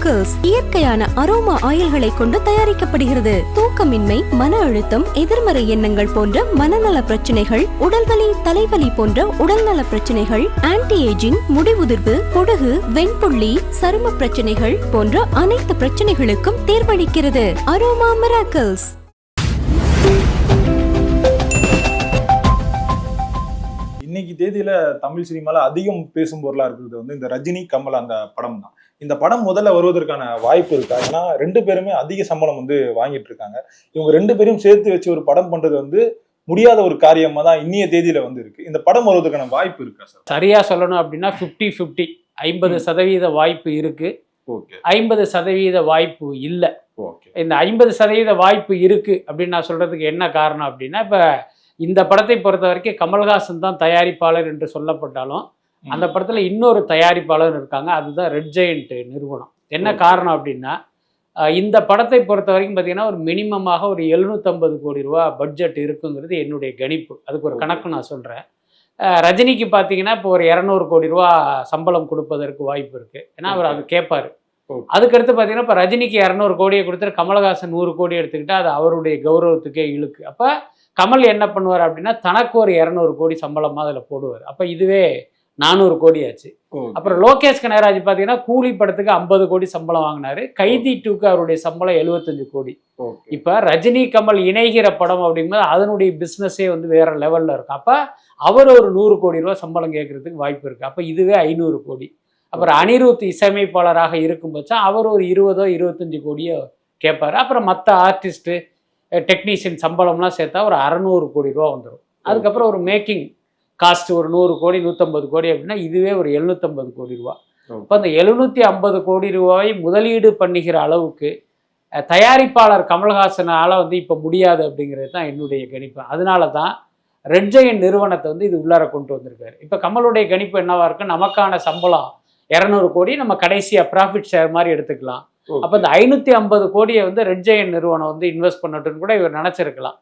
Aroma இயற்கையான aroma ஆயில்களை கொண்டு தயாரிக்கப்படுகிறது. தூக்கமின்மை மன அழுத்தம் எதிர்மறை எண்ணங்கள் போன்ற மனநல பிரச்சனைகள் உடல்வலி தலைவலி போன்ற உடல்நல பிரச்சனைகள் ஆன்டி ஏஜிங் முடிவுதிர்வு பொடுகு வெண்புள்ளி சரும பிரச்சனைகள் போன்ற அனைத்து பிரச்சனைகளுக்கும் தேர்வளிக்கிறது. அரோமா மிராக்கிள்ஸ் இன்னைக்கு தேதியில தமிழ் சினிமால அதிகம் பேசும் பொருளா இருக்கிறது வந்து இந்த ரஜினி கமல் அந்த படம் தான் இந்த படம் முதல்ல வருவதற்கான வாய்ப்பு இருக்கா? ஏன்னா ரெண்டு பேருமே அதிக சம்பளம் வந்து வாங்கிட்டு இருக்காங்க இவங்க ரெண்டு பேரையும் சேர்த்து வச்சு ஒரு படம் பண்றது வந்து முடியாத ஒரு காரியமா தான் இன்னைய தேதியில வந்து இருக்கு. இந்த படம் வருவதற்கான வாய்ப்பு இருக்கா சார்? சரியா சொல்லணும் அப்படின்னா ஃபிஃப்டி ஃபிஃப்டி ஐம்பது சதவீத வாய்ப்பு இருக்கு. ஓகே. ஐம்பது சதவீத வாய்ப்பு இல்லை. ஓகே. இந்த ஐம்பது சதவீத வாய்ப்பு இருக்கு அப்படின்னு நான் சொல்றதுக்கு என்ன காரணம் அப்படின்னா இப்போ இந்த படத்தை பொறுத்த வரைக்கும் கமல்ஹாசன் தான் தயாரிப்பாளர் என்று சொல்லப்பட்டாலும் அந்த படத்தில் இன்னொரு தயாரிப்பாளர் இருக்காங்க அதுதான் ரெட் ஜெயண்ட் நிறுவனம். என்ன. காரணம் அப்படின்னா இந்த படத்தை பொறுத்த வரைக்கும் பார்த்தீங்கன்னா ஒரு மினிமமாக ஒரு எழுநூற்றம்பது கோடி ரூபா பட்ஜெட் இருக்குங்கிறது என்னுடைய கணிப்பு. அதுக்கு ஒரு. கணக்கு நான் சொல்கிறேன் ரஜினிக்கு பார்த்தீங்கன்னா இப்போ ஒரு இரநூறு கோடி ரூபா சம்பளம் கொடுப்பதற்கு வாய்ப்பு இருக்குது ஏன்னா அவர் அது கேட்பாரு. அதுக்கடுத்து பார்த்தீங்கன்னா இப்போ ரஜினிக்கு இரநூறு கோடியை கொடுத்துட்டு கமலஹாசன் நூறு கோடி எடுத்துக்கிட்டா அது அவருடைய கௌரவத்துக்கே இழுக்கு. அப்போ கமல் என்ன பண்ணுவார் அப்படின்னா தனக்கு ஒரு இரநூறு கோடி சம்பளமாக அதில் போடுவார். அப்போ இதுவே நானூறு கோடி ஆச்சு. அப்புறம் லோகேஷ் கனகராஜ் பார்த்தீங்கன்னா கூலி படத்துக்கு ஐம்பது கோடி சம்பளம் வாங்கினாரு. கைதி டூக்கு அவருடைய சம்பளம் எழுபத்தஞ்சு கோடி. இப்போ ரஜினி கமல் இணைகிற படம் அப்படிங்கும்போது அதனுடைய பிஸ்னஸே வந்து வேற லெவலில் இருக்கும் அப்போ அவர் ஒரு நூறு கோடி ரூபா சம்பளம் கேட்கறதுக்கு வாய்ப்பு இருக்கு. அப்போ இதுவே ஐநூறு கோடி. அப்புறம் அனிருத் இசையமைப்பாளராக இருக்கும் பட்சம் அவர் ஒரு இருபதோ இருபத்தஞ்சு கோடியோ கேட்பாரு அப்புறம் மற்ற ஆர்டிஸ்ட்டு டெக்னீஷியன் சம்பளம்லாம் சேர்த்தா ஒரு அறநூறு கோடி ரூபா வந்துடும் அதுக்கப்புறம் ஒரு மேக்கிங் காஸ்ட் ஒரு நூறு கோடி நூற்றம்பது கோடி அப்படின்னா இதுவே ஒரு எழுநூற்றம்பது கோடி ரூபா. இப்போ அந்த எழுநூற்றி ஐம்பது கோடி ரூபாயை முதலீடு பண்ணுகிற அளவுக்கு தயாரிப்பாளர் கமல்ஹாசனால் வந்து இப்போ முடியாது அப்படிங்கிறது தான் என்னுடைய கணிப்பு. அதனால தான் ரெட் ஜெயன் நிறுவனத்தை வந்து இது உள்ளார கொண்டு வந்திருக்காரு. இப்போ கமலுடைய கணிப்பு என்னவா இருக்கு நமக்கான சம்பளம் இரநூறு கோடி நம்ம கடைசியாக ப்ராஃபிட் ஷேர் மாதிரி எடுத்துக்கலாம். அப்போ இந்த ஐநூற்றி ஐம்பது கோடியை வந்து ரெட் ஜெயன் நிறுவனம் வந்து இன்வெஸ்ட் பண்ணட்டும்னு கூட இவர் நினச்சிருக்கலாம்.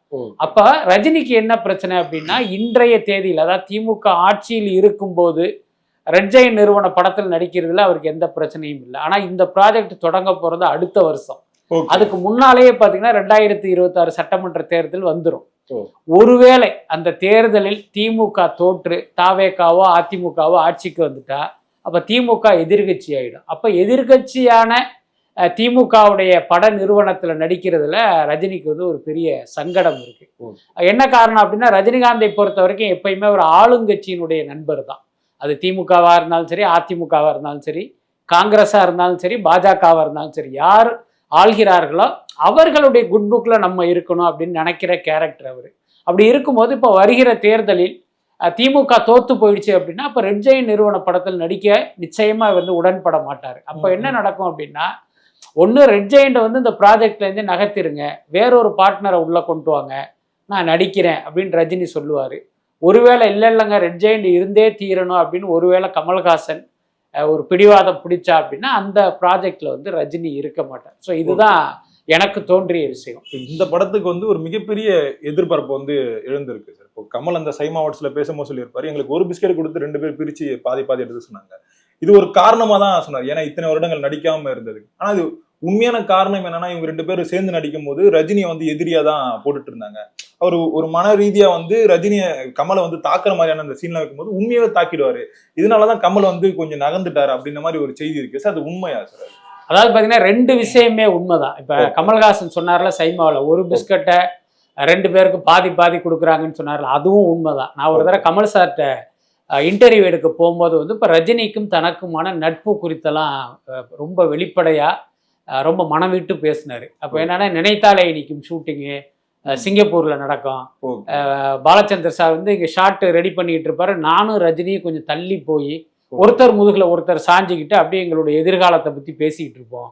அப்போ ரஜினிக்கு என்ன பிரச்சனை அப்படின்னா இன்றைய தேதியில் அதாவது திமுக ஆட்சியில் இருக்கும்போது ரெட் ஜெயின் நிறுவன படத்தில் நடிக்கிறதுல அவருக்கு எந்த பிரச்சனையும் இல்லை. ஆனால் இந்த ப்ராஜெக்ட் தொடங்க போகிறது அடுத்த வருஷம். அதுக்கு முன்னாலேயே பார்த்தீங்கன்னா ரெண்டாயிரத்தி இருபத்தாறு சட்டமன்ற தேர்தல் வந்துடும். ஒருவேளை அந்த தேர்தலில் திமுக தோற்று தாவேக்காவோ அதிமுகவோ ஆட்சிக்கு வந்துட்டா அப்போ திமுக எதிர்கட்சி ஆயிடும். அப்போ எதிர்கட்சியான திமுகவுடைய பட நிறுவனத்தில் நடிக்கிறதுல ரஜினிக்கு வந்து ஒரு பெரிய சங்கடம் இருக்கு. என்ன காரணம் அப்படின்னா ரஜினிகாந்தை பொறுத்த வரைக்கும் எப்பயுமே ஒரு ஆளுங்கட்சியினுடைய நண்பர் தான். அது திமுகவா இருந்தாலும் சரி அதிமுகவா இருந்தாலும் சரி காங்கிரஸா இருந்தாலும் சரி பாஜகவா இருந்தாலும் சரி யார் ஆள்கிறார்களோ அவர்களுடைய குட் புக்கில் நம்ம இருக்கணும் அப்படின்னு நினைக்கிற கேரக்டர் அவர். அப்படி இருக்கும்போது இப்போ வருகிற தேர்தலில் திமுக தோத்து போயிடுச்சு அப்படின்னா அப்போ ரெட் ஜெயின் நிறுவன படத்தில் நடிக்க நிச்சயமாக வந்து உடன்பட மாட்டார். அப்போ என்ன நடக்கும் அப்படின்னா ஒன்று ரெட் ஜெயின்ட்டை வந்து இந்த ப்ராஜெக்ட்லேருந்து நகர்த்திருங்க. வேறொரு பார்ட்னரை உள்ளே கொண்டு வாங்க. நான் நடிக்கிறேன் அப்படின்னு ரஜினி சொல்லுவார். ஒருவேளை இல்லை இல்லைங்க ரெட் ஜெயண்ட் இருந்தே தீரணும் அப்படின்னு ஒருவேளை கமல்ஹாசன் ஒரு பிடிவாதம் பிடிச்சா அப்படின்னா அந்த ப்ராஜெக்டில் வந்து ரஜினி இருக்க மாட்டார். ஸோ இதுதான் எனக்கு தோன்றிய விஷயம். இந்த படத்துக்கு வந்து ஒரு மிகப்பெரிய எதிர்பார்ப்பு வந்து எழுந்திருக்கு சார். இப்போ கமல் அந்த சைமா வாட்ஸ்ல பேசும்போது சொல்லியிருப்பாரு. எங்களுக்கு ஒரு பிஸ்கெட் கொடுத்து ரெண்டு பேர் பிரித்து பாதி பாதி எடுத்து சொன்னாங்க. இது ஒரு காரணமாக தான் சொன்னார். ஏன்னா இத்தனை வருடங்கள் நடிக்காமல் இருந்தது. ஆனால் இது உண்மையான காரணம் என்னன்னா இவங்க ரெண்டு பேரும் சேர்ந்து நடிக்கும் போது ரஜினியை வந்து எதிரியா தான் போட்டுட்டு இருந்தாங்க. அவர் ஒரு மன ரீதியா வந்து ரஜினியை கமலை வந்து தாக்குற மாதிரியான அந்த சீன்ல வைக்கும்போது உண்மையாவே தாக்கிடுவாரு. இதனாலதான் கமல் வந்து கொஞ்சம் நகர்ந்துட்டாரு அப்படின்ற மாதிரி ஒரு செய்தி இருக்கு. சார் அது உண்மையா சார்? அதாவது பார்த்தீங்கன்னா ரெண்டு விஷயமே உண்மைதான். இப்போ. கமல்ஹாசன் சொன்னார்ல சைமாவில் ஒரு பிஸ்கட்டை ரெண்டு பேருக்கு பாதி பாதி கொடுக்குறாங்கன்னு சொன்னார்ல அதுவும் உண்மைதான். நான் ஒரு தடவை கமல் சார்கிட்ட இன்டர்வியூ எடுக்க போகும்போது வந்து இப்போ ரஜினிக்கும் தனக்குமான நட்பு குறித்தெல்லாம் ரொம்ப வெளிப்படையாக ரொம்ப மனம் விட்டு பேசினார். அப்போ. என்னன்னா நினைத்தாலே இனிக்கும் ஷூட்டிங்கு சிங்கப்பூரில் நடக்கும். பாலச்சந்தர் சார் வந்து இங்கே ஷார்ட் ரெடி பண்ணிக்கிட்டு இருப்பாரு. நானும் ரஜினியும் கொஞ்சம் தள்ளி போய் ஒருத்தர் முதுகுல ஒருத்தர் சாஞ்சிக்கிட்டு அப்படியே எங்களுடைய எதிர்காலத்தை பற்றி பேசிக்கிட்டு இருப்போம்.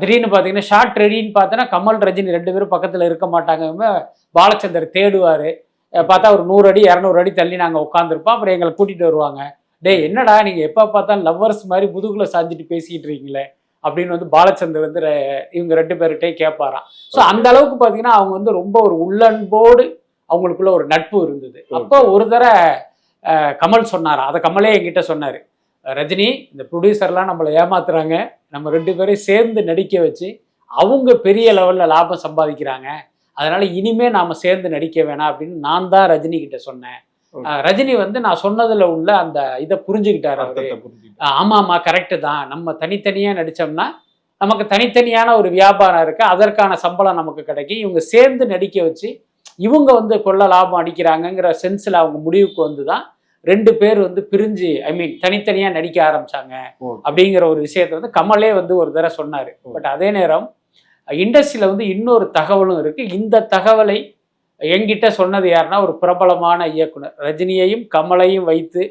திடீர்னு பார்த்தீங்கன்னா ஷார்ட் ரெடின்னு பார்த்தோன்னா கமல் ரஜினி ரெண்டு பேரும் பக்கத்தில் இருக்க மாட்டாங்க. பாலச்சந்தர் தேடுவார். பார்த்தா ஒரு நூறு அடி இரநூறு அடி தள்ளி நாங்கள் உட்காந்துருப்போம் அப்புறம் எங்களை கூட்டிகிட்டு வருவாங்க. டேய் என்னடா நீங்கள் எப்போ பார்த்தாலும் லவ்வர்ஸ் மாதிரி முதுகுல சாஞ்சிட்டு பேசிக்கிட்டு இருக்கீங்களே? அப்படின்னு வந்து பாலச்சந்தர் வந்து இவங்க ரெண்டு பேர்கிட்டே கேட்பாராம் ஸோ அந்த அளவுக்கு பார்த்தீங்கன்னா அவங்க வந்து ரொம்ப ஒரு உள்ளன்போடு அவங்களுக்குள்ள ஒரு நட்பு இருந்தது. அப்போ ஒரு தடவை அஹ், கமல் சொன்னாரா? அதை கமலே என்கிட்ட சொன்னார். ரஜினி இந்த ப்ரொடியூசர்லாம் நம்மளை ஏமாத்துறாங்க. நம்ம ரெண்டு பேரையும் சேர்ந்து நடிக்க வச்சு அவங்க பெரிய லெவலில் லாபம் சம்பாதிக்கிறாங்க. அதனால இனிமே நாம சேர்ந்து நடிக்க வேணாம் அப்படின்னு நான் தான் ரஜினி கிட்ட சொன்னேன். ரஜினி வந்து நான் சொன்னதுல உள்ள அந்த இதை புரிஞ்சுக்கிட்டாரு அவரு. ஆமா ஆமா கரெக்டு தான். நம்ம தனித்தனியா நடிச்சோம்னா நமக்கு தனித்தனியான ஒரு வியாபாரம் இருக்கு. அதற்கான சம்பளம் நமக்கு கிடைக்கும். இவங்க சேர்ந்து நடிக்க வச்சு இவங்க வந்து கொள்ள லாபம் அடிக்கிறாங்கங்கிற சென்ஸ்ல அவங்க முடிவுக்கு வந்து தான் ரெண்டு பேர் வந்து பிரிஞ்சு ஐ மீன் தனித்தனியா நடிக்க ஆரம்பிச்சாங்க. அப்படிங்கிற ஒரு விஷயத்த வந்து கமலே வந்து ஒரு தடவை சொன்னாரு. பட் அதே நேரம் இண்டஸ்ட்ரியில வந்து இன்னொரு தகவலும் இருக்கு. இந்த தகவலை என்கிட்ட சொன்னது யாருன்னா ஒரு பிரபலமான இயக்குனர். ரஜினியையும் கமலையும் வைத்து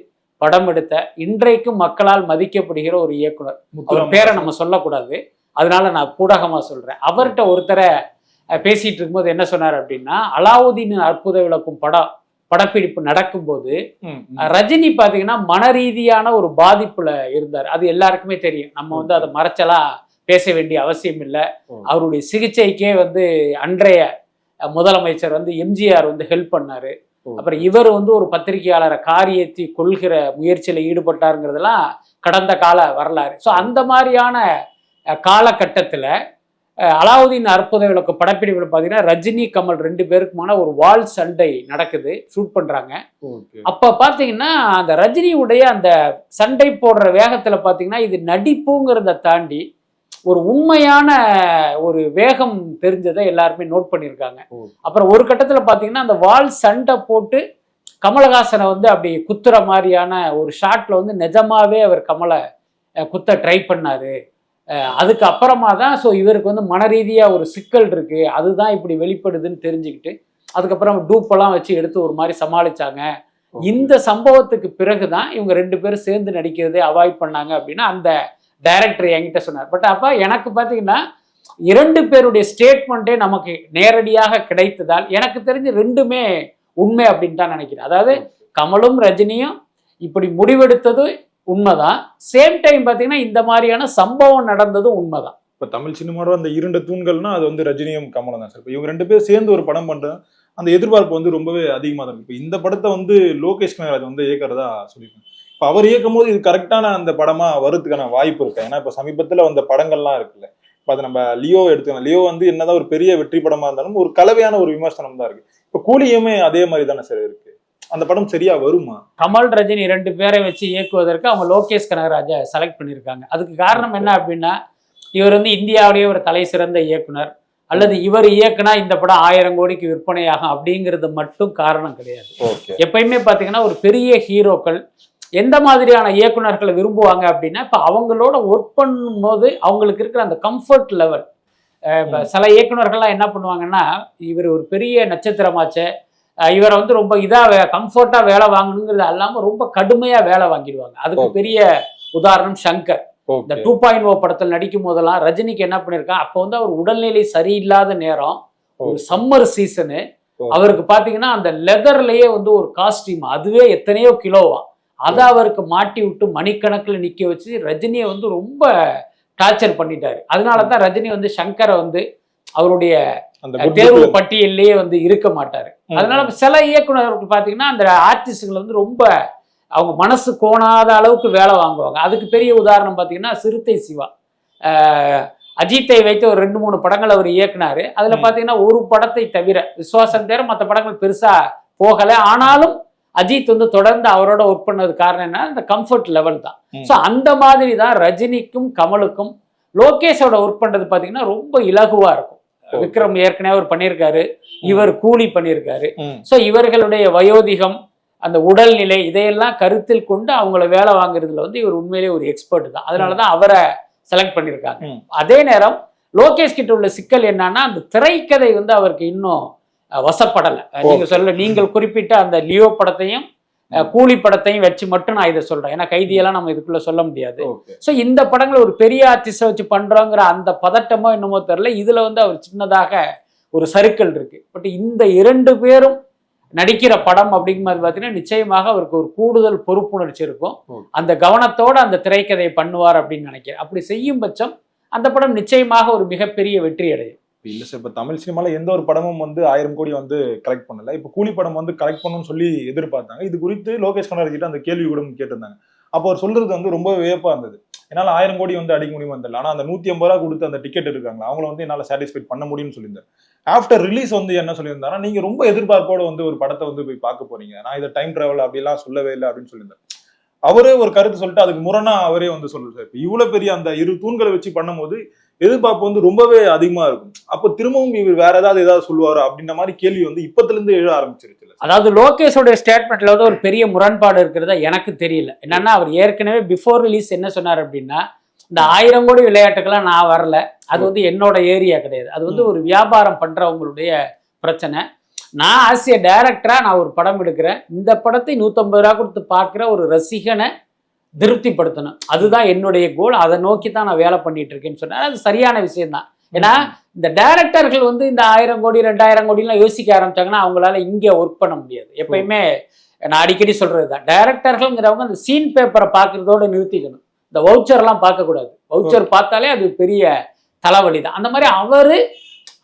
படம் எடுத்த இன்றைக்கும் மக்களால் மதிக்கப்படுகிற ஒரு இயக்குனர். அவர் பேரை நம்ம சொல்லக்கூடாது. அதனால நான் பூடகமா சொல்றேன். அவர்கிட்ட ஒருத்தரை பேசிட்டு இருக்கும்போது என்ன சொன்னார் அப்படின்னா அலாவுதீன் அற்புத விளக்கும் படம் படப்பிடிப்பு நடக்கும்போது ரஜினி பாத்தீங்கன்னா மன ரீதியான ஒரு பாதிப்புல இருந்தார். அது எல்லாருக்குமே தெரியும். நம்ம வந்து அதை மறைச்சலாம் பேச வேண்டிய அவசியம் இல்லை. அவருடைய சிகிச்சைக்கே வந்து அன்றைய முதலமைச்சர் வந்து எம்ஜிஆர் வந்து ஹெல்ப் பண்ணாரு. அப்புறம் இவர் வந்து ஒரு பத்திரிகையாளரை காரியேற்றி கொள்கிற முயற்சியில ஈடுபட்டாருங்கிறதெல்லாம் கடந்த கால வரலாறு ஸோ அந்த மாதிரியான காலகட்டத்துல அலாவுதீன் அற்புத விளக்கு படப்பிடிப்பில் பார்த்தீங்கன்னா ரஜினி கமல் ரெண்டு பேருக்குமான ஒரு வால் சண்டை நடக்குது ஷூட் பண்றாங்க Okay. அப்ப பாத்தீங்கன்னா அந்த ரஜினியுடைய அந்த சண்டை போடுற வேகத்துல பாத்தீங்கன்னா இது நடிப்புங்கிறத தாண்டி ஒரு உண்மையான ஒரு வேகம் தெரிஞ்சதை எல்லாருமே நோட் பண்ணியிருக்காங்க. அப்புறம் ஒரு கட்டத்துல பாத்தீங்கன்னா அந்த வால் சண்டை போட்டு கமலஹாசனை வந்து அப்படி குத்துற மாதிரியான ஒரு ஷாட்ல வந்து நிஜமாவே அவர் கமலை குத்த ட்ரை பண்ணாரு அஹ், அதுக்கு அப்புறமா தான் ஸோ இவருக்கு வந்து மன ரீதியா ஒரு சிக்கல் இருக்கு அதுதான் இப்படி வெளிப்படுதுன்னு தெரிஞ்சுக்கிட்டு அதுக்கப்புறம் டூப்பெல்லாம் வச்சு எடுத்து ஒரு மாதிரி சமாளிச்சாங்க. இந்த சம்பவத்துக்கு பிறகுதான் இவங்க ரெண்டு பேரும் சேர்ந்து நடிக்கிறதே அவாய்ட் பண்ணாங்க அப்படின்னா அந்த டைரக்டர் என்கிட்ட சொன்னார். பட் அப்போ எனக்கு பார்த்தீங்கன்னா இரண்டு பேருடைய ஸ்டேட்மெண்ட்டே நமக்கு நேரடியாக கிடைத்ததால் எனக்கு தெரிஞ்சு ரெண்டுமே உண்மை அப்படின்னு தான் நினைக்கிறேன். அதாவது கமலும் ரஜினியும் இப்படி முடிவெடுத்தது உண்மைதான். சேம் டைம் பார்த்தீங்கன்னா இந்த மாதிரியான சம்பவம் நடந்ததும் உண்மைதான். இப்ப தமிழ் சினிமாவோட அந்த இரண்டு தூண்கள்னா அது வந்து ரஜினியும் கமலம் தான் சார். இப்போ இவங்க ரெண்டு பேரும் சேர்ந்து ஒரு படம் பண்றது அந்த எதிர்பார்ப்பு வந்து ரொம்பவே அதிகமா தான் இருக்கு. இப்போ இந்த படத்தை வந்து லோகேஷ் கனகராஜ் வந்து இயக்கிறதா சொல்லியிருக்காங்க. இப்ப அவர் இயக்கும் போது இது கரெக்டான அந்த படமா வரதுக்கான வாய்ப்பு இருக்கு. ஏன்னா இப்ப சமீபத்துல வந்த படங்கள்லாம் இருக்குல்ல. இப்ப அது நம்ம லியோ எடுத்துக்கலாம் லியோ வந்து என்னதான் ஒரு பெரிய வெற்றி படமா இருந்தாலும் ஒரு கலவையான ஒரு விமர்சனம் தான் இருக்கு. இப்ப கூலியுமே அதே மாதிரி தானே சார் இருக்கு. அந்த படம் சரியா வருமா? கமல் ரஜினி ரெண்டு பேரை வச்சு இயக்குவதற்கு அவங்க லோகேஷ் கனகராஜை செலக்ட் பண்ணியிருக்காங்க. அதுக்கு காரணம் என்ன அப்படின்னா இவர் வந்து இந்தியாவிலேயே ஒரு தலை சிறந்த இயக்குனர். அல்லது இவர் இயக்குனா இந்த படம் ஆயிரம் கோடிக்கு விற்பனையாகும் அப்படிங்கிறது மட்டும் காரணம் கிடையாது. எப்பயுமே பார்த்தீங்கன்னா ஒரு பெரிய ஹீரோக்கள் எந்த மாதிரியான இயக்குனர்களை விரும்புவாங்க அப்படின்னா இப்போ அவங்களோட ஒர்க் பண்ணும்போது அவங்களுக்கு இருக்கிற அந்த கம்ஃபர்ட் லெவல் சில இயக்குனர்கள்லாம் என்ன பண்ணுவாங்கன்னா இவர் ஒரு பெரிய நட்சத்திரமாச்சே இவரை வந்து ரொம்ப இதாக கம்ஃபர்ட்டாக வேலை வாங்கணுங்கிறது அல்லாமல் ரொம்ப கடுமையாக வேலை வாங்கிடுவாங்க. அதுக்கு. பெரிய உதாரணம் சங்கர். இந்த டூ பாயிண்ட் ஓ படத்தில் நடிக்கும் போதெல்லாம் ரஜினிக்கு என்ன பண்ணியிருக்கான் அப்போ வந்து அவர் உடல்நிலை சரியில்லாத நேரம் ஒரு சம்மர் சீசனு. அவருக்கு பார்த்தீங்கன்னா அந்த லெதர்லயே வந்து ஒரு காஸ்டியூம் அதுவே எத்தனையோ கிலோவா அதை அவருக்கு மாட்டி விட்டு மணிக்கணக்கில் நிற்க வச்சு ரஜினியை வந்து ரொம்ப டார்ச்சர் பண்ணிட்டாரு. அதனால தான் ரஜினி வந்து சங்கரை வந்து அவருடைய தேர்வு பட்டியல்லையே வந்து இருக்க மாட்டாரு. அதனால சில இயக்குனர்கள் பார்த்தீங்கன்னா அந்த ஆர்டிஸ்டுகள் வந்து ரொம்ப அவங்க மனசு கோணாத அளவுக்கு வேலை வாங்குவாங்க. அதுக்கு பெரிய உதாரணம் பார்த்தீங்கன்னா சிறுத்தை சிவா. அஜித்தை வைத்து ஒரு ரெண்டு மூணு படங்கள் அவர் இயக்குனாரு. அதுல ம். பார்த்தீங்கன்னா ஒரு படத்தை தவிர விசுவாசம் தவிர மற்ற படங்கள் பெருசா போகலை. ஆனாலும் அஜித் வந்து தொடர்ந்து அவரோட ஒர்க் பண்ணது காரணம் என்ன இந்த கம்ஃபர்ட் லெவல் தான். ஸோ அந்த மாதிரி தான் ரஜினிக்கும் கமலுக்கும் லோகேஷோட ஒர்க் பண்றது பார்த்தீங்கன்னா ரொம்ப இலகுவா இருக்கும். விக்ரம் ஏற்கனவே அவர் பண்ணியிருக்காரு இவர் கூலி பண்ணியிருக்காரு. ஸோ இவர்களுடைய வயோதிகம் அந்த உடல்நிலை இதையெல்லாம் கருத்தில் கொண்டு அவங்கள வேலை வாங்குறதுல வந்து இவர் உண்மையிலேயே ஒரு எக்ஸ்பர்ட் தான் அதனால தான் அவரை செலக்ட் பண்ணியிருக்காங்க. அதே நேரம் லோகேஷ் கிட்ட உள்ள சிக்கல் என்னன்னா அந்த திரைக்கதை வந்து அவருக்கு இன்னும் வசப்படலை. நீங்க சொல்ல நீங்கள் குறிப்பிட்ட அந்த லியோ படத்தையும் கூலி படத்தையும் வச்சு மட்டும் நான் இதை சொல்றேன். ஏன்னா கைதியெல்லாம் நம்ம இதுக்குள்ள சொல்ல முடியாது. ஸோ இந்த படங்கள் ஒரு பெரிய ஆர்டிஸ்டை வச்சு பண்றோங்கிற அந்த பதட்டமோ என்னமோ தெரியல. இதுல வந்து அவர் சின்னதாக ஒரு சர்க்கிள் இருக்கு. பட் இந்த இரண்டு பேரும் நடிக்கிற படம் அப்படிங்கும்போது பார்த்தீங்கன்னா நிச்சயமாக அவருக்கு ஒரு கூடுதல் பொறுப்புணர்ச்சி இருக்கும். அந்த கவனத்தோட அந்த திரைக்கதையை பண்ணுவார் அப்படின்னு நினைக்கிறேன். அப்படி செய்யும் பட்சம் அந்த படம் நிச்சயமாக ஒரு மிகப்பெரிய வெற்றி அடையும் இப்போ இல்லை சார் இப்போ தமிழ் சினிமாவில் எந்த ஒரு படமும் வந்து ஆயிரம் கோடி வந்து கலெக்ட் பண்ணல. இப்போ கூலி படம் வந்து கலெக்ட் பண்ணணும்னு சொல்லி எதிர்பார்த்தாங்க. இது குறித்து லோகேஷ் கனகராஜ் அந்த கேள்வி கூட கேட்டிருந்தாங்க. அப்போ அவர் சொல்றது வந்து ரொம்ப வியப்பா இருந்தது. என்னால் ஆயிரம் கோடி வந்து அடிக்க முடியுமா தெரியல. ஆனால் அந்த நூற்றி ஐம்பது ரூபா கொடுத்து அந்த டிக்கெட் இருக்காங்க அவங்கள வந்து என்னால் சாட்டிஸ்ஃபைட் பண்ண முடியும்னு சொல்லியிருந்தேன் ஆஃப்டர் ரிலீஸ் வந்து என்ன சொல்லியிருந்தாருன்னா நீங்கள் ரொம்ப எதிர்பார்ப்போடு வந்து ஒரு படத்தை வந்து போய் பார்க்க போறீங்க. நான் இதை டைம் ட்ராவல் அப்படிலாம் சொல்லவே இல்லை அப்படின்னு சொல்லியிருந்தேன் அவரே ஒரு கருத்து சொல்லிட்டு அதுக்கு முரணா அவரே வந்து சொல்றாரு. இப்போ இவ்வளவு பெரிய அந்த இரு தூண்களை வச்சு பண்ணும்போது எதிர்பார்ப்பு வந்து ரொம்பவே அதிகமா இருக்கும். அப்போ திரும்பவும் இவர் வேற ஏதாவது ஏதாவது சொல்லுவாரு அப்படின்ற மாதிரி கேள்வி வந்து இப்பத்துல இருந்து எழ ஆரம்பிச்சிருச்சு அதாவது லோகேஷோடைய ஸ்டேட்மெண்ட்ல வந்து ஒரு பெரிய முரண்பாடு இருக்கிறதா எனக்கு தெரியல. என்னன்னா அவர் ஏற்கனவே பிஃபோர் ரிலீஸ் என்ன சொன்னார் அப்படின்னா இந்த ஆயிரம் கோடி விளையாட்டுக்கெல்லாம் நான் வரல. அது வந்து என்னோட ஏரியா கிடையாது. அது வந்து ஒரு வியாபாரம் பண்றவங்களுடைய பிரச்சனை. நான் ஆசிய டைரக்டரா நான் ஒரு படம் எடுக்கிறேன். இந்த படத்தை நூற்றம்பது ரூபா கொடுத்து பார்க்குற ஒரு ரசிகனை திருப்திப்படுத்தணும். அதுதான் என்னுடைய கோல் அதை நோக்கி தான் நான் வேலை பண்ணிட்டு இருக்கேன்னு சொன்னேன் அது சரியான விஷயம்தான். ஏன்னா இந்த டைரக்டர்கள் வந்து இந்த ஆயிரம் கோடி ரெண்டாயிரம் கோடிலாம் யோசிக்க ஆரம்பிச்சாங்கன்னா அவங்களால இங்கே ஒர்க் பண்ண முடியாது. எப்பயுமே நான் அடிக்கடி சொல்றது தான் டைரக்டர்கள்ங்கிறவங்க அந்த சீன் பேப்பரை பார்க்கறதோட நிறுத்திக்கணும். இந்த வவுச்சர்லாம் பார்க்கக்கூடாது. வவுச்சர் பார்த்தாலே அது பெரிய தலைவலி தான் அந்த மாதிரி அவரு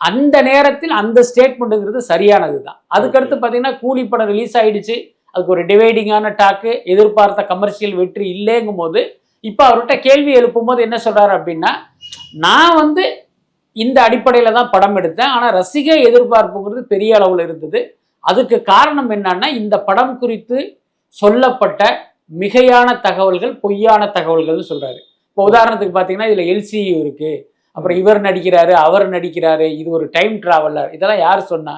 அந்த நேரத்தில் அந்த ஸ்டேட்மெண்ட்டுங்கிறது சரியானது தான் அதுக்கடுத்து பார்த்தீங்கன்னா கூலி படம் ரிலீஸ் ஆயிடுச்சு. அதுக்கு ஒரு டிவைடிங்கான டாக்கு எதிர்பார்த்த கமர்ஷியல் வெற்றி இல்லைங்கும் போது இப்போ அவர்கிட்ட கேள்வி எழுப்பும் போது என்ன சொல்கிறார் அப்படின்னா நான் வந்து இந்த அடிப்படையில் தான் படம் எடுத்தேன் ஆனால் ரசிக எதிர்பார்ப்புங்கிறது பெரிய அளவில் இருந்தது. அதுக்கு காரணம் என்னன்னா இந்த படம் குறித்து சொல்லப்பட்ட மிகையான தகவல்கள் பொய்யான தகவல்கள்னு சொல்கிறாரு இப்போ உதாரணத்துக்கு பார்த்தீங்கன்னா இதில் எல்சியு இருக்கு. அப்புறம் இவர் நடிக்கிறாரு அவர் நடிக்கிறாரு இது ஒரு டைம் டிராவலர் இதெல்லாம் யார் சொன்னா?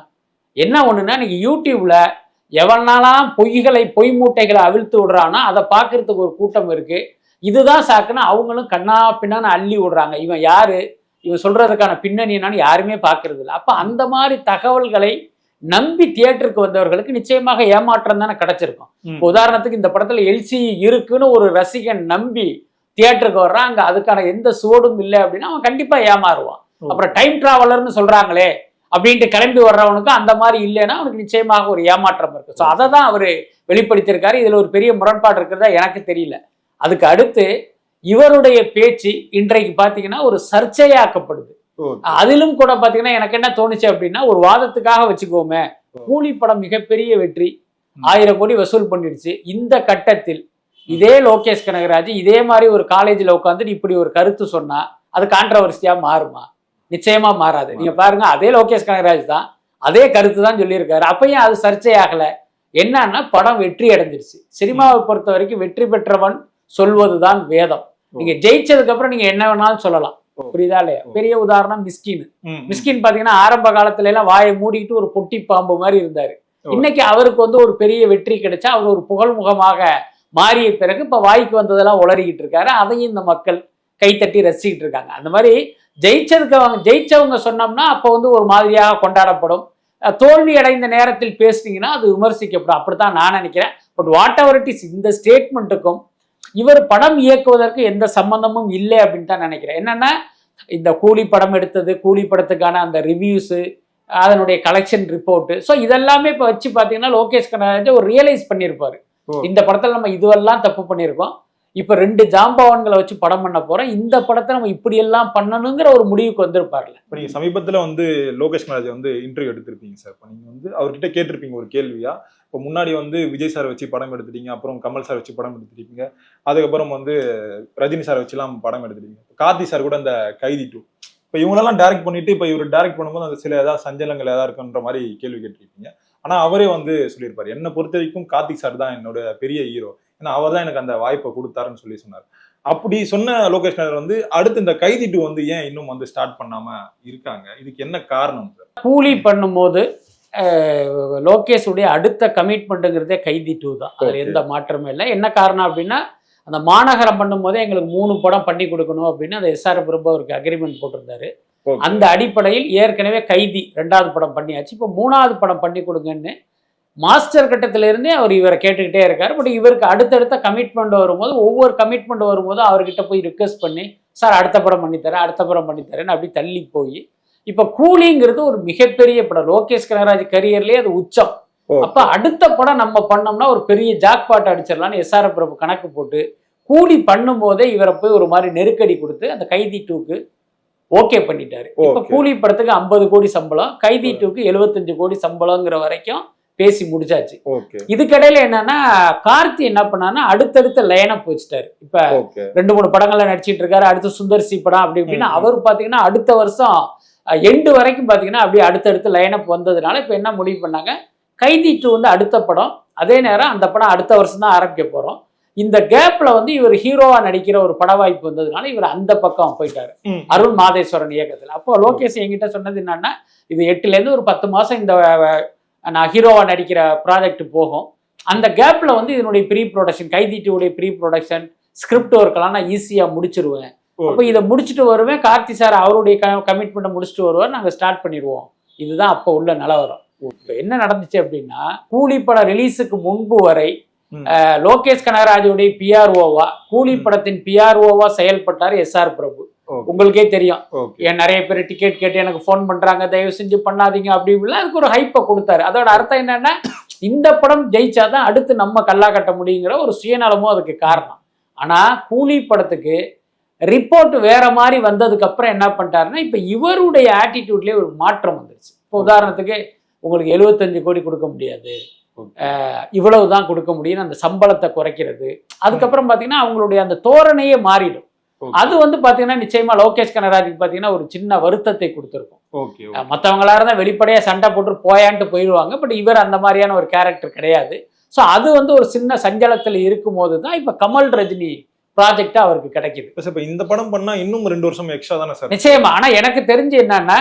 என்ன ஒன்றுன்னா இன்னைக்கு யூடியூப்ல எவனாலாம் பொய்களை பொய் மூட்டைகளை அவிழ்த்து விடுறானோ அதை பார்க்கறதுக்கு ஒரு கூட்டம் இருக்கு. இதுதான் சாக்குன்னா அவங்களும் கண்ணா பின்னான்னு அள்ளி விடுறாங்க. இவன் யாரு? இவன் சொல்றதுக்கான பின்னணி என்னன்னு யாருமே பார்க்கறது இல்லை அப்ப அந்த மாதிரி தகவல்களை நம்பி தியேட்டருக்கு வந்தவர்களுக்கு நிச்சயமாக ஏமாற்றம் தானே கிடைச்சிருக்கும். உதாரணத்துக்கு இந்த படத்துல எல்சி இருக்குன்னு ஒரு ரசிகன் நம்பி தியேட்டருக்கு வர்றான் அங்க அதுக்கான எந்த சுவடும் இல்லை அப்படின்னா அவன் கண்டிப்பா ஏமாறுவான். அப்புறம் டைம் டிராவலர்னு சொல்றாங்களே அப்படின்ட்டு கிளம்பி வர்றவனுக்கு அந்த மாதிரி இல்லைன்னா அவனுக்கு நிச்சயமாக ஒரு ஏமாற்றம் இருக்கு. ஸோ அதை தான் அவர் வெளிப்படுத்தியிருக்காரு. இதுல ஒரு பெரிய முரண்பாடு இருக்கிறதா எனக்கு தெரியல. அதுக்கு அடுத்து இவருடைய பேச்சு இன்றைக்கு பார்த்தீங்கன்னா ஒரு சர்ச்சையாக்கப்படுது. அதிலும் கூட பாத்தீங்கன்னா எனக்கு என்ன தோணுச்சு அப்படின்னா ஒரு வாதத்துக்காக வச்சுக்கோமே. கூலி படம் மிகப்பெரிய வெற்றி. ஆயிரம் கோடி வசூல் பண்ணிடுச்சு. இந்த கட்டத்தில் இதே லோகேஷ் கனகராஜ் இதே மாதிரி ஒரு காலேஜில் உட்காந்துட்டு இப்படி ஒரு கருத்து சொன்னா அது கான்ட்ரவர்சியா மாறுமா? நிச்சயமா மாறாது. நீங்க பாருங்க அதே லோகேஷ் கனகராஜ் தான் அதே கருத்து தான் சொல்லியிருக்காரு. அப்பயும் அது சர்ச்சையாகல. என்னன்னா படம் வெற்றி அடைஞ்சிருச்சு. சினிமாவை பொறுத்த வரைக்கும் வெற்றி பெற்றவன் சொல்வதுதான் வேதம். நீங்க ஜெயிச்சதுக்கு அப்புறம் நீங்க என்ன வேணாலும் சொல்லலாம். புரியுதா இல்லையா. பெரிய உதாரணம் மிஸ்கின். மிஸ்கின் பாத்தீங்கன்னா ஆரம்ப காலத்துல எல்லாம் வாயை மூடிக்கிட்டு ஒரு பொட்டி பாம்பு மாதிரி இருந்தாரு. இன்னைக்கு அவருக்கு வந்து ஒரு பெரிய வெற்றி கிடைச்சா அவர் ஒரு புகழ்முகமாக மாறிய பிறகு இப்ப வாய்க்கு வந்ததெல்லாம் உளறிக்கிட்டு இருக்காரு. அதையும் இந்த மக்கள் கைத்தட்டி ரசிக்கிட்டு இருக்காங்க. அந்த மாதிரி ஜெயிச்சதுக்கு அவங்க ஜெயிச்சவங்க சொன்னோம்னா அப்போ வந்து ஒரு மாதிரியாக கொண்டாடப்படும். தோல்வி அடைந்த நேரத்தில் பேசுனீங்கன்னா அது விமர்சிக்கப்படும். அப்படித்தான் நான் நினைக்கிறேன். But whatever it is இந்த ஸ்டேட்மெண்ட்டுக்கும் இவர் படம் இயக்குவதற்கு எந்த சம்பந்தமும் இல்லை அப்படின்னு தான் நினைக்கிறேன். என்னன்னா இந்த கூலி படம் எடுத்தது கூலி படத்துக்கான அந்த ரிவ்யூஸு அதனுடைய கலெக்ஷன் ரிப்போர்ட்டு ஸோ இதெல்லாமே இப்போ வச்சு பார்த்தீங்கன்னா லோகேஷ் கனகராஜ் ஒரு ரியலைஸ் பண்ணியிருப்பாரு. இந்த படத்தில் நம்ம இதுவெல்லாம் தப்பு பண்ணியிருக்கோம். இப்போ ரெண்டு ஜாம்பவான்களை வச்சு படம் பண்ண போறோம். இந்த படத்தை நம்ம இப்படியெல்லாம் பண்ணணுங்கிற ஒரு முடிவுக்கு வந்திருப்பார்ல. இப்போ நீங்க சமீபத்தில் வந்து லோகேஷ் கனராஜ் வந்து இன்டர்வியூ எடுத்திருப்பீங்க சார் இப்போ நீங்க வந்து அவர்கிட்ட கேட்டிருப்பீங்க ஒரு கேள்வியா? இப்போ முன்னாடி வந்து விஜய் சார் வச்சு படம் எடுத்துட்டீங்க அப்புறம் கமல் சார் வச்சு படம் எடுத்துட்டீங்க. அதுக்கப்புறம் வந்து ரஜினி சார் வச்சுலாம் படம் எடுத்துட்டீங்க. கார்த்தி சார் கூட அந்த கைதி டூ இப்போ இவங்களெல்லாம் டைரக்ட் பண்ணிட்டு இப்போ இவர் டைரக்ட் பண்ணும்போது அந்த சில ஏதாவது சஞ்சலங்கள் ஏதாவது இருக்குன்ற மாதிரி கேள்வி கேட்டிருப்பீங்க. ஆனால் அவரே வந்து சொல்லியிருப்பார் என்னை பொறுத்த வரைக்கும் கார்த்திக் சார் தான் என்னோட பெரிய ஹீரோ ஏன்னா அவர் தான் எனக்கு அந்த வாய்ப்பை கொடுத்தாருன்னு சொல்லி சொன்னார். அப்படி சொன்ன லோகேஷ் கனகர் வந்து அடுத்து இந்த கைதி டூ வந்து ஏன் இன்னும் வந்து ஸ்டார்ட் பண்ணாம இருக்காங்க? இதுக்கு என்ன காரணம் சார் கூலி பண்ணும்போது லோகேஷுடைய அடுத்த கமிட்மெண்ட்டுங்கிறதே கைதி டூ தான். அதில். எந்த மாற்றமும் இல்லை. என்ன காரணம் அப்படின்னா அந்த மாநகரம் பண்ணும்போதே எங்களுக்கு மூணு படம் பண்ணி கொடுக்கணும் அப்படின்னு அந்த எஸ்ஆர் பிரபு அவருக்கு அக்ரிமெண்ட் போட்டிருந்தாரு. அந்த அடிப்படையில் ஏற்கனவே கைதி ரெண்டாவது படம் பண்ணியாச்சு. இப்போ மூணாவது படம் பண்ணி கொடுங்கன்னு மாஸ்டர் கட்டத்திலிருந்தே அவர் இவரை கேட்டுக்கிட்டே இருக்காரு. பட் இவருக்கு அடுத்தடுத்த கமிட்மெண்ட் வரும்போது ஒவ்வொரு கமிட்மெண்ட் வரும்போது அவர்கிட்ட போய் ரிக்வெஸ்ட் பண்ணி சார் அடுத்த படம் பண்ணித்தரேன் அடுத்த படம் பண்ணித்தரேன்னு அப்படி தள்ளி போய் இப்போ கூலிங்கிறது ஒரு மிகப்பெரிய படம். லோகேஷ் கனகராஜ் கரியர்லேயே அது உச்சம். அப்ப அடுத்த படம் நம்ம பண்ணோம்னா ஒரு பெரிய ஜாக்பாட் அடிச்சிடலாம்னு எஸ்ஆர் பிரபு கணக்கு போட்டு கூலி பண்ணும்போதே இவரை போய் ஒரு மாதிரி நெருக்கடி கொடுத்து அந்த கைதி டூக்கு ஓகே பண்ணிட்டாரு. இப்ப. கூலி படத்துக்கு ஐம்பது கோடி சம்பளம் கைதி டூக்கு எழுபத்தஞ்சு கோடி சம்பளங்கிற வரைக்கும் பேசி முடிச்சாச்சு. இதுக்கிடையில என்னன்னா கார்த்தி என்ன பண்ணான்னா அடுத்தடுத்த லைனப் வச்சுட்டாரு இப்ப ரெண்டு மூணு படங்கள்ல நடிச்சிட்டு இருக்காரு அடுத்து சுந்தர் சி படம் அப்படி இப்படின்னு. அவர் பாத்தீங்கன்னா அடுத்த வருஷம் எண்டு வரைக்கும் பாத்தீங்கன்னா அப்படியே அடுத்தடுத்து லைனப் வந்ததுனால இப்ப என்ன முடிவு பண்ணாங்க கைதி டூ வந்து அடுத்த படம் அதே நேரம் அந்த படம் அடுத்த வருஷம் தான் ஆரம்பிக்க போறோம். இந்த கேப்ல வந்து இவர் ஹீரோவா நடிக்கிற ஒரு பட வாய்ப்பு வந்ததுனால இவர் அந்த பக்கம் போயிட்டாரு. அருண் மாதேஸ்வரன் இயக்கத்தில். அப்போ லோகேஷ் என்கிட்ட சொன்னது என்னன்னா இது எட்டுல இருந்து ஒரு பத்து மாசம் இந்த நான் ஹீரோவா நடிக்கிற ப்ராஜெக்ட் போகும். அந்த கேப்ல வந்து இதனுடைய ப்ரீ ப்ரொடக்ஷன் கைதிட்டுடைய ப்ரீ ப்ரொடக்ஷன் ஸ்கிரிப்ட் ஒர்க்கெல்லாம் நான் ஈஸியா முடிச்சிருவேன். அப்போ இதை முடிச்சுட்டு வருவேன். கார்த்தி சார் அவருடைய கமிட்மெண்ட்டை முடிச்சுட்டு வருவார். நாங்கள் ஸ்டார்ட் பண்ணிடுவோம். இதுதான் அப்போ உள்ள நிலவரம். இப்போ என்ன நடந்துச்சு அப்படின்னா கூலி படம் ரிலீஸுக்கு முன்பு வரை லோகேஷ் கனகராஜுடைய பிஆர்ஓவா கூலி படத்தின் பிஆர்ஓவா செயல்பட்டார் எஸ்ஆர் பிரபு. Okay. உங்களுக்கே தெரியும். ஏன் நிறைய பேர் டிக்கெட் கேட்டு எனக்கு ஃபோன் பண்றாங்க தயவு செஞ்சு பண்ணாதீங்க அப்படி இப்படிலாம் அதுக்கு ஒரு ஹைப்பை கொடுத்தாரு. அதோட அர்த்தம் என்னன்னா இந்த படம் ஜெயிச்சாதான் அடுத்து நம்ம கல்லா கட்ட முடியுங்கிற ஒரு சுயநலமும் அதுக்கு காரணம். ஆனா கூலி படத்துக்கு ரிப்போர்ட் வேற மாதிரி வந்ததுக்கு அப்புறம் என்ன பண்ணிட்டாருன்னா இப்ப இவருடைய ஆட்டிடியூட்லயே ஒரு மாற்றம் வந்துருச்சு. இப்போ உதாரணத்துக்கு உங்களுக்கு 75 கோடி கொடுக்க முடியாது. இவ்வளவு தான் கொடுக்க முடியும் அந்த சம்பளத்தை குறைக்கிறது. அதுக்கப்புறம் பாத்தீங்கன்னா அவங்களுடைய அந்த தோரணையே மாறிடும். அது வந்து பாத்தீங்கன்னா நிச்சயமா லோகேஷ் கனராஜுக்கு பாத்தீங்கன்னா ஒரு சின்ன வருத்தத்தை கொடுத்துருக்கும். மத்தவங்களா இருந்தா வெளிப்படையா சண்டை போட்டு போயான்ட்டு போயிடுவாங்க. பட் இவர் அந்த மாதிரியான ஒரு கேரக்டர் கிடையாது. ஸோ அது வந்து ஒரு சின்ன சஞ்சலத்தில் இருக்கும்போது தான் இப்ப கமல் ரஜினி ப்ராஜெக்ட் அவருக்கு கிடைக்குது. இப்ப இந்த படம் பண்ணா இன்னும் ரெண்டு வருஷம் எக்ஸ்ட்ரா தானே சார் நிச்சயமா. ஆனா எனக்கு தெரிஞ்சு என்னன்னா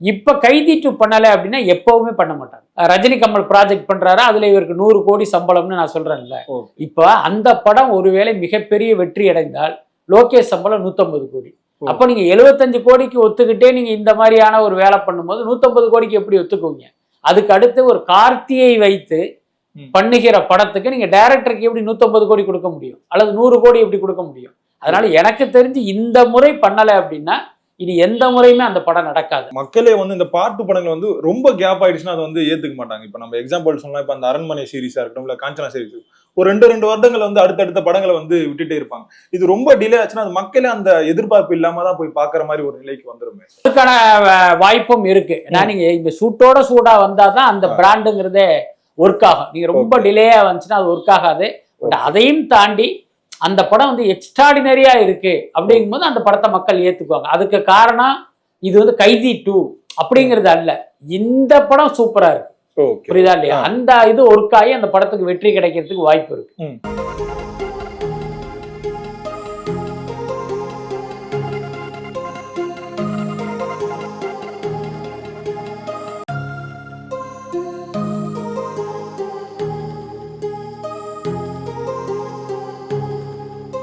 இப்ப கைதி டூ பண்ணல அப்படின்னா எப்பவுமே பண்ண மாட்டாங்க ரஜினி கமல் ப்ராஜெக்ட் பண்றாரு அதுல இவருக்கு நூறு கோடி சம்பளம்னு நான் சொல்றேன்ல. இப்ப அந்த படம் ஒருவேளை மிகப்பெரிய வெற்றி அடைந்தால் லோகேஷ் சம்பளம் 150 கோடி. அப்ப நீங்க 75 கோடிக்கு ஒத்துக்கிட்டே நீங்க இந்த மாதிரியான ஒரு வேலை பண்ணும்போது 150 கோடிக்கு எப்படி ஒத்துக்குவீங்க? அதுக்கு அடுத்து ஒரு கார்த்தியை வைத்து. பண்ணுகிற படத்துக்கு நீங்க டைரக்டருக்கு எப்படி 150 கோடி கொடுக்க முடியும்? அல்லது நூறு கோடி எப்படி கொடுக்க முடியும்? அதனால எனக்கு தெரிஞ்சு இந்த முறை பண்ணல அப்படின்னா இனி எந்த முறையுமே அந்த படம் நடக்காது. மக்களே வந்து இந்த பாட்டு படங்கள் வந்து ரொம்ப கேப் ஆயிடுச்சுன்னா அதை வந்து ஏத்துக்க மாட்டாங்க. இப்ப நம்ம எக்ஸாம்பிள் சொல்லலாம் இப்ப அந்த அரண்மனை சீரிஸா இருக்கட்டும் இல்ல காஞ்சனா சீரிஸ் ஒரு ரெண்டு ரெண்டு வருடங்கள் வந்து அடுத்தடுத்த படங்களை வந்து விட்டுட்டே இருப்பாங்க. இது ரொம்ப டிலே ஆச்சுன்னா அது மக்களே அந்த எதிர்பார்ப்பு இல்லாம தான் போய் பாக்குற மாதிரி ஒரு நிலைக்கு வந்துருமே. அதுக்கான வாய்ப்பும் இருக்கு. ஏன்னா நீங்க இந்த சூட்டோட சூடா வந்தாதான் அந்த. பிராண்டுங்கிறதே ஒர்க் ஆகும். நீங்க ரொம்ப. டிலேயா வந்துச்சுன்னா அது ஒர்க் ஆகாது. பட் அதையும் தாண்டி அந்த படம் வந்து எக்ஸ்ட்ராடினரியா இருக்கு அப்படிங்கும்போது அந்த படத்தை மக்கள் ஏத்துக்குவாங்க. அதுக்கு காரணம் இது வந்து கைதி டூ அப்படிங்கிறது அல்ல. இந்த படம் சூப்பரா இருக்கு. புரியுதா இல்லையா. அந்த இது ஒர்க் ஆகி அந்த படத்துக்கு வெற்றி கிடைக்கிறதுக்கு வாய்ப்பு இருக்கு.